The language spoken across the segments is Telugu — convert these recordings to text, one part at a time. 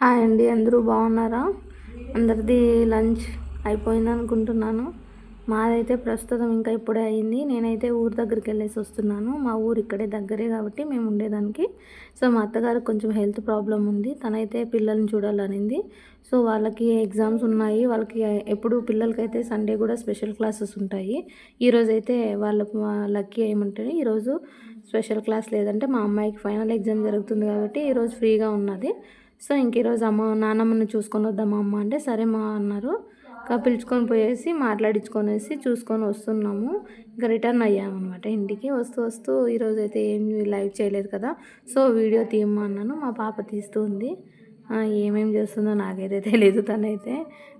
హాయ్ అండి అందరూ బాగున్నారా? అందరిది లంచ్ అయిపోయింది అనుకుంటున్నాను. మాదైతే ప్రస్తుతం ఇంకా ఇప్పుడే అయింది. నేనైతే ఊరి దగ్గరికి వెళ్ళేసి వస్తున్నాను. మా ఊరు ఇక్కడే దగ్గరే కాబట్టి మేము ఉండేదానికి. సో మా అత్తగారికి కొంచెం హెల్త్ ప్రాబ్లం ఉంది. తనైతే పిల్లల్ని చూడాలనింది. సో వాళ్ళకి ఎగ్జామ్స్ ఉన్నాయి. వాళ్ళకి ఎప్పుడు పిల్లలకైతే సండే కూడా స్పెషల్ క్లాసెస్ ఉంటాయి. ఈరోజు అయితే వాళ్ళ లక్కీ ఏమంటే ఈరోజు స్పెషల్ క్లాస్ లేదంటే మా అమ్మాయికి ఫైనల్ ఎగ్జామ్ జరుగుతుంది కాబట్టి ఈరోజు ఫ్రీగా ఉన్నది. సో ఇంక ఈరోజు అమ్మ నాన్నమ్మని చూసుకొని వద్దామా అమ్మ అంటే సరే మా అన్నారు. ఇంకా పిలుచుకొని పోయేసి మాట్లాడించుకొనేసి చూసుకొని వస్తున్నాము. ఇంకా రిటర్న్ అయ్యామన్నమాట ఇంటికి. వస్తూ వస్తూ ఈరోజు అయితే ఏం లైవ్ చేయలేదు కదా. సో వీడియో తీయమ్మా అన్నాను. మా పాప తీస్తూ ఉంది ఏమేమి చేస్తుందో నాకైతే తెలియదు తనైతే.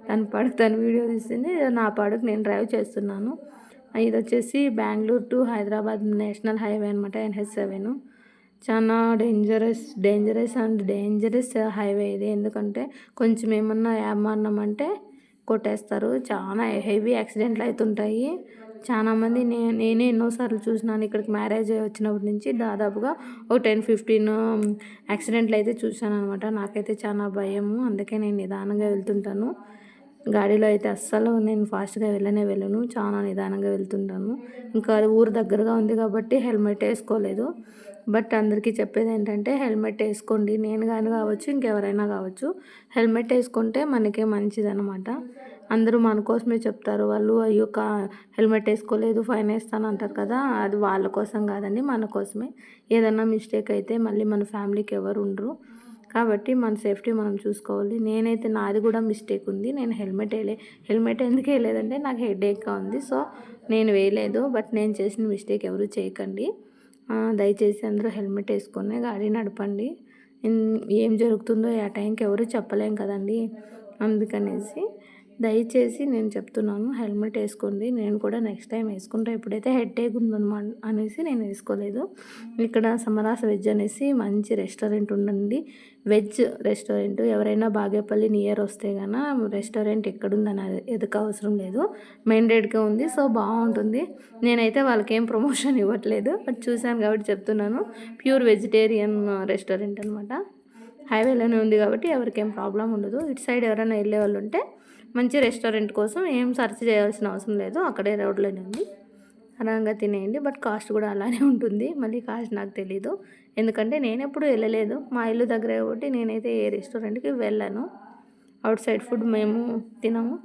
తన పాడుకు తను వీడియో తీస్తుంది. నా పాడుకు నేను డ్రైవ్ చేస్తున్నాను. ఇది వచ్చేసి Bengaluru to Hyderabad national highway అనమాట ఎన్హెచ్ సెవెన్. చాలా dangerous dangerous and dangerous highway ఇది. ఎందుకంటే కొంచెం ఏమన్నా ఏమన్నామంటే కొట్టేస్తారు. చాలా హెవీ యాక్సిడెంట్లు అవుతుంటాయి చాలామంది నే నేనే ఎన్నోసార్లు చూసినాను ఇక్కడికి మ్యారేజ్ వచ్చినప్పటి నుంచి. దాదాపుగా ఒక టెన్ ఫిఫ్టీన్ యాక్సిడెంట్లు అయితే చూశాను అనమాట నాకైతే చాలా భయము. అందుకే నేను నిదానంగా వెళ్తుంటాను. గాడిలో అయితే అస్సలు నేను ఫాస్ట్గా వెళ్ళనే వెళ్ళను. చాలా నిదానంగా వెళ్తుంటాను. ఇంకా అది ఊరు దగ్గరగా ఉంది కాబట్టి హెల్మెట్ వేసుకోలేదు. బట్ అందరికీ చెప్పేది ఏంటంటే హెల్మెట్ వేసుకోండి. నేను కానీ కావచ్చు ఇంకెవరైనా కావచ్చు హెల్మెట్ వేసుకుంటే మనకే మంచిదనమాట అందరూ మన కోసమే చెప్తారు. వాళ్ళు అయ్యో కా హెల్మెట్ వేసుకోలేదు ఫైన్ వేస్తాను అంటారు కదా అది వాళ్ళ కోసం కాదండి మన కోసమే. ఏదైనా మిస్టేక్ అయితే మళ్ళీ మన ఫ్యామిలీకి ఎవరు ఉండరు. కాబట్టి మన సేఫ్టీ మనం చూసుకోవాలి. నేనైతే నాది కూడా మిస్టేక్ ఉంది. నేను హెల్మెట్ వేయలే. హెల్మెట్ ఎందుకు వేయలేదంటే నాకు హెడేక్గా ఉంది. సో నేను వేయలేదు. బట్ నేను చేసిన మిస్టేక్ ఎవరు చేయకండి. దయచేసి అందరూ హెల్మెట్ వేసుకొని గాడి నడపండి. ఏం జరుగుతుందో ఆ టైంకి ఎవరు చెప్పలేం కదండి. అందుకనేసి దయచేసి నేను చెప్తున్నాను హెల్మెట్ వేసుకోండి. నేను కూడా నెక్స్ట్ టైం వేసుకుంటా. ఇప్పుడైతే హెడ్ ఏక్ ఉందన్నమాట అనేసి నేను వేసుకోలేదు. ఇక్కడ సమరాస వెజ్ అనేసి మంచి రెస్టారెంట్ ఉండండి వెజ్ రెస్టారెంట్. ఎవరైనా బాగేపల్లి నియర్ వస్తే కన్నా రెస్టారెంట్ ఎక్కడుందని ఎదుక అవసరం లేదు. మెయిన్ రోడ్కే ఉంది సో బాగుంటుంది. నేనైతే వాళ్ళకి ఏం ప్రమోషన్ ఇవ్వట్లేదు. బట్ చూశాను కాబట్టి చెప్తున్నాను. ప్యూర్ వెజిటేరియన్ రెస్టారెంట్ అనమాట హైవేలోనే ఉంది కాబట్టి ఎవరికేం ప్రాబ్లం ఉండదు. ఇటు సైడ్ ఎవరైనా వెళ్ళే వాళ్ళు ఉంటే మంచి రెస్టారెంట్ కోసం ఏం సెర్చ్ చేయాల్సిన అవసరం లేదు అక్కడే రోడ్లోనే ఉంది. అనంగా తినేయండి బట్ కాస్ట్ కూడా అలానే ఉంటుంది. మళ్ళీ కాస్ట్ నాకు తెలీదు. ఎందుకంటే నేను ఎప్పుడు వెళ్ళలేదు. మా ఇల్లు దగ్గర కాబట్టి నేనైతే ఏ రెస్టారెంట్కి వెళ్ళాను. అవుట్ సైడ్ ఫుడ్ మేము తినము.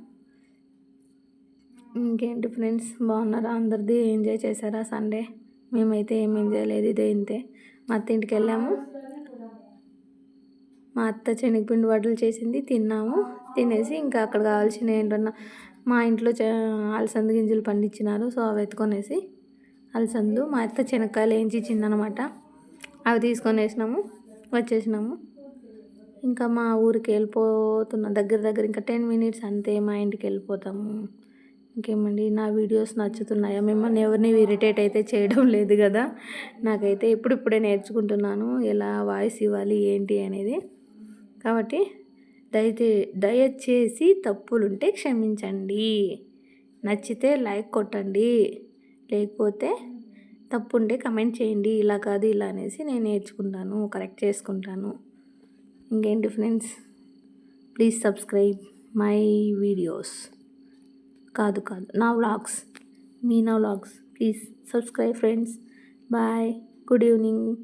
ఇంకేంటి ఫ్రెండ్స్? బాగున్నారా? అందరిది ఎంజాయ్ చేశారా? సండే? మేమైతే ఏం ఎంజాయ్ లేదు ఇదే ఇంతే. మా అత్త ఇంటికి వెళ్ళాము. మా అత్త శనగపిండి వడలు చేసింది తిన్నాము. తినేసి ఇంకా అక్కడ కావాల్సిన ఏంటన్నా మా ఇంట్లో అలసంద గింజలు పండించినారు. సో అవి ఎత్తుకొనేసి అలసందు మా అత్త శనక్కాయలు వేయించి ఇచ్చిందనమాట అవి తీసుకొని వేసినాము వచ్చేసినాము. ఇంకా మా ఊరికి వెళ్ళిపోతున్న దగ్గర దగ్గర ఇంకా టెన్ మినిట్స్ అంతే మా ఇంటికి వెళ్ళిపోతాము. ఇంకేమండి నా వీడియోస్ నచ్చుతున్నాయా? మిమ్మల్ని ఎవరిని ఇరిటేట్ అయితే చేయడం లేదు కదా. నాకైతే ఇప్పుడిప్పుడే నేర్చుకుంటున్నాను ఎలా వాయిస్ ఇవ్వాలి ఏంటి అనేది. కాబట్టి దయచే దయచేసి తప్పులుంటే క్షమించండి. నచ్చితే లైక్ కొట్టండి. లేకపోతే తప్పు ఉంటే కమెంట్ చేయండి. ఇలా కాదు ఇలా అనేసి నేను నేర్చుకుంటాను కరెక్ట్ చేసుకుంటాను. ఇంకేంటి friends? Please subscribe my videos. కాదు కాదు. నా వ్లాగ్స్. మీ నా vlogs. Please subscribe friends. Bye. Good evening.